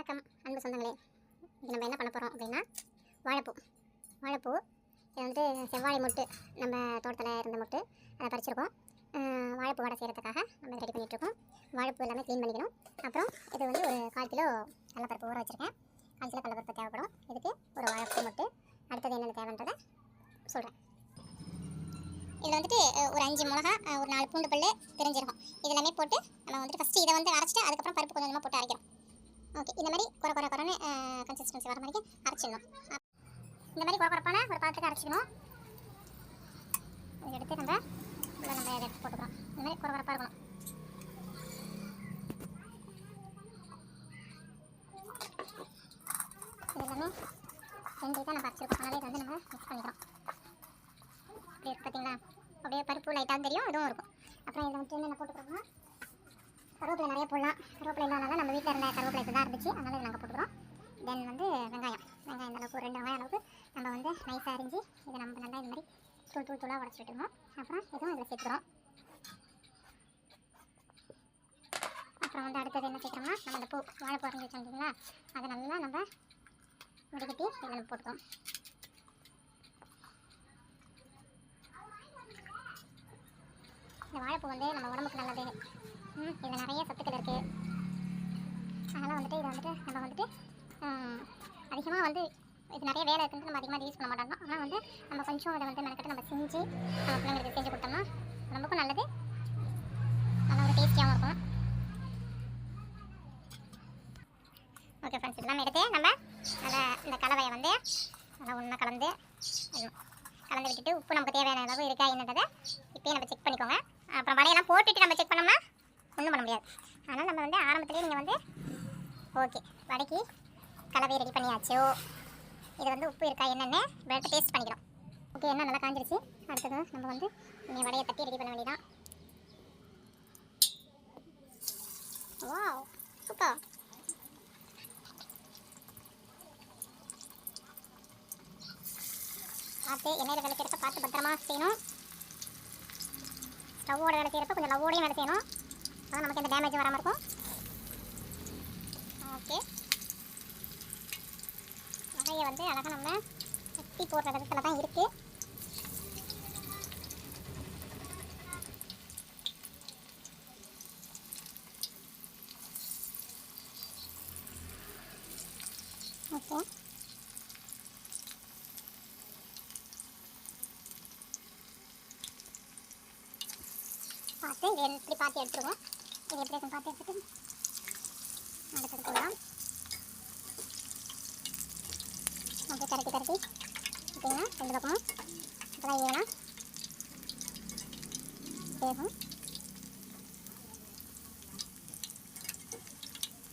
வணக்கம் அன்பு சொந்தங்களே. இது நம்ம என்ன பண்ண போகிறோம் அப்படின்னா வாழைப்பூ. வாழைப்பூ இது வந்து செவ்வாழை மொட்டு நம்ம தோட்டத்தில் இருந்த மொட்டு அதை பறிச்சிருக்கோம். வாழைப்பூ வடை செய்கிறதுக்காக நம்ம ரெடி பண்ணிகிட்ருக்கோம் வாழைப்பூ எல்லாமே க்ளீன் பண்ணிக்கணும். அப்புறம் இது வந்து ஒரு கால் கிலோ கடலப்பருப்பு ஊற வச்சுருக்கேன். கால் கிலோ கடலப்பருப்பு தேவைப்படும். இதுக்கு ஒரு வாழைப்பூ மொட்டு. அடுத்தது என்னென்ன தேவைன்றதை சொல்கிறேன் இதில் வந்துட்டு ஒரு அஞ்சு மிளகா ஒரு நாலு பூண்டு பல் தெரிஞ்சிருக்கும். இது எல்லாமே போட்டு நம்ம வந்துட்டு ஃபஸ்ட்டு இதை வந்து அரைச்சிட்டு அதுக்கப்புறம் பருப்பு கொஞ்சமாக போட்டு அரைக்கிறோம் ஓகே. இந்த மாதிரி குறை குறை குறைன்னு கன்சிஸ்டன்சி வர மாதிரி அரைச்சிடணும். இந்த மாதிரி குறை குறைப்பான ஒரு பாத்துக்கு அரைச்சிக்கணும். இதை எடுத்து நம்ம உள்ள நம்ம இதை எடுத்து போட்டுக்கிறோம். இந்த மாதிரி குறை குறைப்பாக இருக்கணும். இது எல்லாமே ரெண்டு தான் நம்ம அரைச்சிருக்கோம். அதனால இதை வந்து நம்ம மிக்ஸ் பண்ணிக்கிறோம். இப்படி இருக்கு பார்த்தீங்களா அப்படியே பருப்பு லைட்டாக தெரியும் அதுவும் இருக்கும். அப்புறம் இதில் வந்துட்டு என்னென்ன போட்டுக்கிறோம்னா கருவேப்பிலை நிறைய போடலாம். கருவேப்பிலை இல்லாதனால நம்ம வீட்டில் இருந்த கருவேப்பிலை தான் இருந்துச்சு. அதனால இதை நாங்கள் போட்டுக்கிறோம். தென் வந்து வெங்காயம். வெங்காயம் அளவுக்கு ஒரு ரெண்டு வெங்காயம் அளவுக்கு நம்ம வந்து நைஸாக அரிஞ்சு இதை நம்ம நல்லா இந்த மாதிரி தூள் தூள் தூளாக உடச்சி விட்டுருவோம் அப்புறம் இதுவும் இதில் சேர்த்துக்கிறோம். அப்புறம் வந்து அடுத்தது என்ன சேர்க்குறோம்னா நம்ம அந்த பூ வாழைப்பூ அரைஞ்சி வச்சுருந்தீங்களா அதை நல்லா நம்ம முடிக்கட்டி இதில் போட்டுக்கோம் இந்த வாழைப்பூ வந்து நம்ம உடம்புக்கு நல்லது. இதில் நிறைய சத்துக்கள் இருக்குது அதனால் வந்துட்டு இதை வந்துட்டு நம்ம வந்துட்டு அதிகமாக வந்து இது நிறைய வேலை இருக்குன்னு நம்ம அதிகமாக யூஸ் பண்ண மாட்டோம். ஆனால் வந்து நம்ம கொஞ்சம் இதை வந்து மெனக்கட்டு நம்ம செஞ்சு நம்ம பிள்ளைங்களுக்கு செஞ்சு கொடுத்தோம்னா உடம்புக்கும் நல்லது. நல்லா ஒரு டேஸ்டியாகவும் இருக்கும். ஓகே ஃப்ரெண்ட்ஸ் இதெல்லாம் எடுத்து நம்ம அதை இந்த கலவையை வந்து நல்லா ஒன்றா கலந்து கலந்து விட்டுட்டு உப்பு நமக்கு தேவையான அளவு இருக்கா என்னன்றதை இப்போயே நம்ம செக் பண்ணிக்கோங்க. அப்புறம் வடையெல்லாம் போட்டுட்டு நம்ம செக் பண்ணோம்னா ஒன்றும் பண்ண முடியாது. அதனால் நம்ம வந்து ஆரம்பத்துலேயே நீங்கள் வந்து ஓகே வடைக்கு கலவை ரெடி பண்ணியாச்சோ. இது வந்து உப்பு இருக்கா என்னென்னு வெட்ட டேஸ்ட் பண்ணிக்கிறோம். ஓகே என்ன நல்லா காஞ்சிருச்சு. அடுத்தது நம்ம வந்து இங்கே வடையை தட்டி ரெடி பண்ண வேண்டியதான் ஓ சூப்பர் பார்த்து எண்ணெயில் வேலை பார்த்து பத்திரமா செய்யணும். ஸ்டவ்வோட வேலை செய்கிறப்ப கொஞ்சம் லவ்வோடையும் வேலை செய்யணும். அதான் நமக்கு எந்த டேமேஜும் வராமல் இருக்கும். ஓகே வகையை வந்து அழகாக நம்ம சுற்றி போடுற விதத்தில் தான் இருக்குது ஓகே பார்த்து இது எப்படி பார்த்து எடுத்துருவோம். இது எப்படி இருக்கும் பார்த்து எடுத்துட்டு அடுத்தது போடலாம். அப்படியே கரட்டி கரட்டி. பார்த்தீங்கன்னா ரெண்டு பக்கமும். அப்பதான் ஈவனா வேகும்.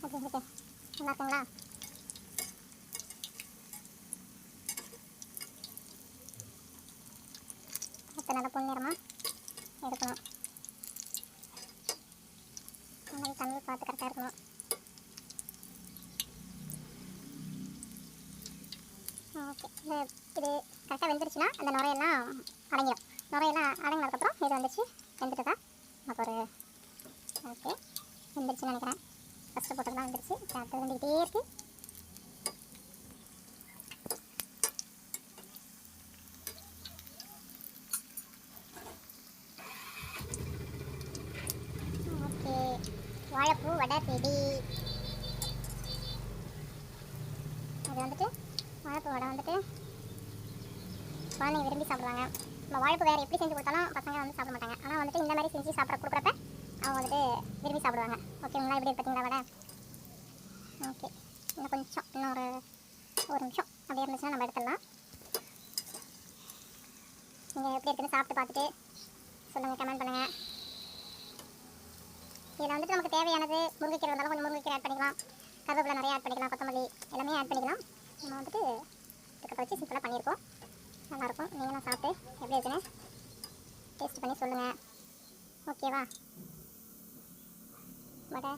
Okay okay. நல்லா இருக்குங்களா? அடுத்து நல்லா பொன்னிறமாக எடுக்கணும். அந்த மாதிரி தண்ணி பார்த்து கரெக்டாக இருக்கணும். ஓகே இது இது கரெக்டாக வெந்துருச்சுன்னா அந்த நுரையெல்லாம் அடங்கிடும் நுரையெல்லாம் அடங்கினதுக்கப்புறம் இது வந்துச்சு. வெந்துட்டு தான் நமக்கு ஒரு ஓகே வெந்துருச்சுன்னு நினைக்கிறேன். ஃபஸ்ட்டு போட்டது தான் வெந்துருச்சு. இப்போ வந்துக்கிட்டே இருக்குது ஓகே வாழைப்பூ இது வந்துட்டு வாழைப்பு வடை வந்துட்டு குழந்தைங்க விரும்பி சாப்பிடுவாங்க. நம்ம வாழைப்பு வேறு எப்படி செஞ்சு கொடுத்தாலும் பசங்க வந்து சாப்பிட மாட்டாங்க. ஆனால் வந்துட்டு இந்த மாதிரி செஞ்சு சாப்பிட கொடுக்குறப்ப அவங்க வந்துட்டு விரும்பி சாப்பிடுவாங்க. ஓகேங்களா எப்படி இருக்கு பார்த்தீங்களா வடை? ஓகே இன்னும் கொஞ்சம் இன்னும் ஒரு ஒரு நிமிஷம். அப்படியே இருந்துச்சுன்னா நம்ம எடுத்துடலாம். நீங்கள் எப்படி இருக்குன்னு சாப்பிட்டு பார்த்துட்டு சொல்லுங்கள் கமெண்ட் பண்ணுங்கள் இதில் வந்துட்டு நமக்கு தேவையானது முருங்கைக்கீரை இருந்தாலும் கொஞ்சம் முருங்கைக்கீரை ஆட் பண்ணிக்கலாம். கருவேப்பிலை நிறைய ஆட் பண்ணிக்கலாம் கொத்தமல்லி எல்லாமே ஆட் பண்ணிக்கலாம். நம்ம வந்துட்டு இதுக்கப்புறம் வச்சு சிம்பிளாக பண்ணியிருக்கோம். நல்லாயிருக்கும். நீங்களும் சாப்பிட்டு எப்படி இருக்குன்னு டேஸ்ட் பண்ணி சொல்லுங்கள் ஓகேவா வடை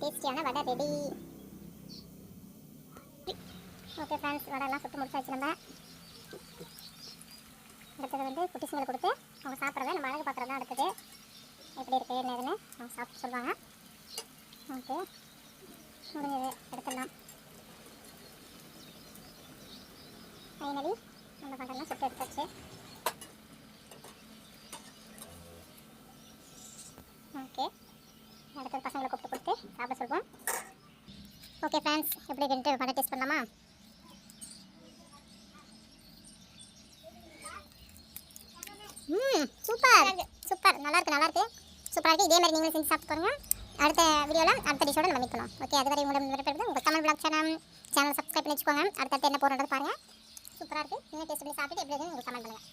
டேஸ்டியான வடை ரெடி ஓகே ஃப்ரெண்ட்ஸ் வடைலாம் சுட்டு முடிச்சாச்சு நம்ம. அடுத்தது வந்து குட்டிசுங்களை கொடுத்து அவங்க சாப்பிட்றத நம்ம அழகு பார்க்குறது தான் அடுத்தது. எப்படி இருக்குது என்னதுன்னு அவங்க சாப்பிட்டு சொல்லுவாங்க. ஓகே முடிஞ்சது எடுத்துடலாம். ஃபைனலி நம்ம பண்ணுறதுலாம் சுட்டு எடுத்தாச்சு. ஓகே அடுத்தது பசங்களை கூப்பிட்டு கொடுத்து சாப்பிட சொல்லுவோம் ஓகே ஃப்ரெண்ட்ஸ் எப்படி இருக்குன்ட்டு பண்ண டேஸ்ட் பண்ணலாமா? ம் சூப்பர். சூப்பர். நல்லா இருக்கு நல்லா இருக்கு. சூப்பராக இருக்குது இதே மாதிரி நீங்களும் செஞ்சு சாப்பிட்டு பாருங்க. அடுத்த வீடியோவில் அடுத்த டிஷோட நம்ம மீட் பண்ணுவோம். ஓகே அதுவரை உங்களோட விருப்பப்படுது உங்கள் Tamil blog channel channel subscribe பண்ணி வச்சுக்கோங்க அடுத்தடுத்து என்ன போடுறது பாருங்கள் சூப்பராக இருக்குது நீங்கள் டேஸ்ட் பண்ணி சாப்பிட்டு எப்படி இருக்குன்னு உங்களுக்கு கமெண்ட் பண்ணுங்கள்